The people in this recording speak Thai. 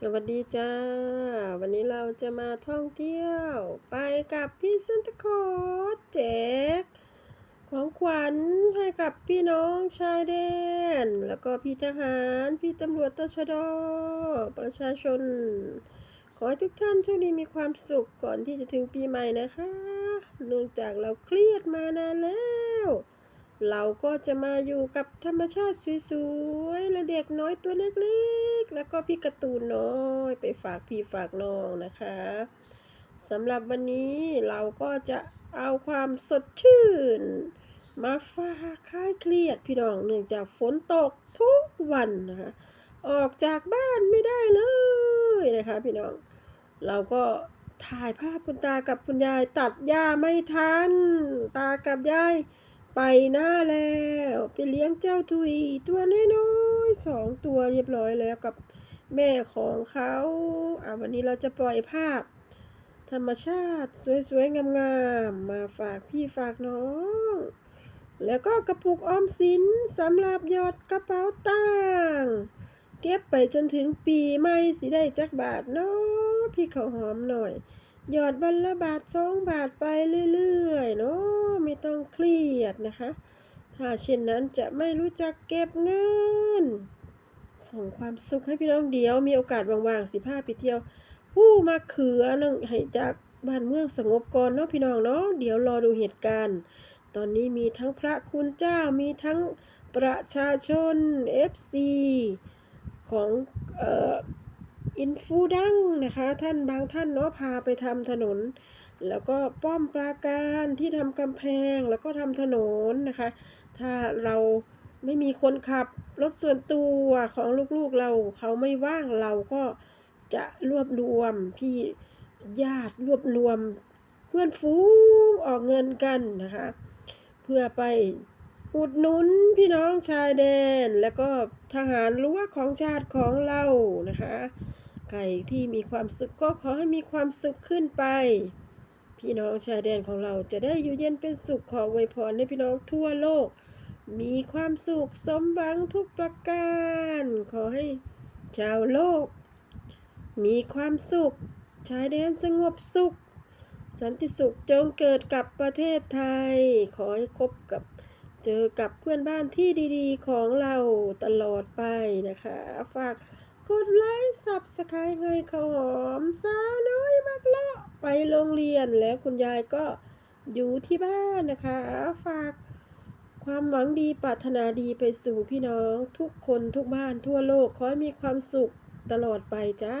สวัสดีจ้า วันนี้เราจะมาท่องเที่ยว ไปกับพี่ซันตาคอสแจกของขวัญให้กับพี่น้องชายแดน แล้วก็พี่ทหาร พี่ตำรวจตชดประชาชน ขอให้ทุกท่านโชคดีมีความสุขก่อนที่จะถึงปีใหม่นะคะ เนื่องจากเราเครียดมานานแล้ว เราก็จะมาอยู่กับธรรมชาติสวยๆ และเด็กน้อยตัวเล็กๆ แล้วก็พี่กร์ตูนน้อยไปฝากพี่ฝากน้องนะคะสำหรับวันนี้เราก็จะเอาความสดชื่น มาฝากคลายเครียดพี่น้องเนื่องจากฝนตกทุกวันนะคะออกจากบ้านไม่ได้เลยนะคะพี่น้อง เราก็ถ่ายภาพคุณตากับคุณยายตัดหญ้าไม่ทัน ตากับยาย ไปหน้าแล้วไปเลี้ยงเจ้าทุยตัวน้อยๆสองตัวเรียบร้อยแล้วกับแม่ของเขาอะวันนี้เราจะปล่อยภาพ ธรรมชาติสวยๆงามๆมาฝากพี่ฝากน้อง แล้วก็กระปุกออมสินสำหรับหยอดกระเป๋าตังเก็บไปจนถึงปีใหม่สิได้จักบาทเนาะพี่เขาหอมหน่อย หยอดวันละบาทสองบาทไปเรื่อยๆเนาะไม่ต้องเครียดนะคะ ถ้าเช่นนั้นจะไม่รู้จักเก็บเงินส่งความสุขให้พี่น้องเดียว มีโอกาสว่างๆสิพาไปเที่ยว ผู้มาเขือนึงให้จากบ้านเมืองสงบก่อนเนาะพี่น้องเนาะเดี๋ยวรอดูเหตุการณ์ ตอนนี้มีทั้งพระคุณเจ้ามีทั้งประชาชน FC ของเอ่อ อินฟูดังนะคะ ท่านบางท่านเนาะพาไปทำถนน แล้วก็ป้อมปราการที่ทำกำแพงแล้วก็ทำถนนนะคะ ถ้าเราไม่มีคนขับรถส่วนตัวของลูกๆเราเขาไม่ว่างเราก็จะรวบรวมพี่ญาติรวบรวม เพื่อนฟูงออกเงินกันนะคะ เพื่อไปอุดหนุนพี่น้องชายแดน แล้วก็ทหารรั้วของชาติของเรานะคะ ใครที่มีความสุขก็ขอให้มีความสุขขึ้นไป พี่น้องชายแดนของเราจะได้อยู่เย็นเป็นสุขขออวยพรให้พี่น้องทั่วโลก มีความสุขสมหวังทุกประการ ขอให้ชาวโลก มีความสุข ชายแดนสงบสุข สันติสุขจงเกิดกับประเทศไทย ขอให้คบกับเจอกับเพื่อนบ้านที่ดีๆของเราตลอดไปนะคะ ฝาก กดไลค์สับสไครต์ให้ข้าวหอมสาวน้อยมักเลาะไปโรงเรียนแล้วคุณยายก็อยู่ที่บ้านนะคะ ฝากความหวังดีปรารถนาดีไปสู่พี่น้องทุกคนทุกบ้านทั่วโลก ขอให้มีความสุขตลอดไปจ้า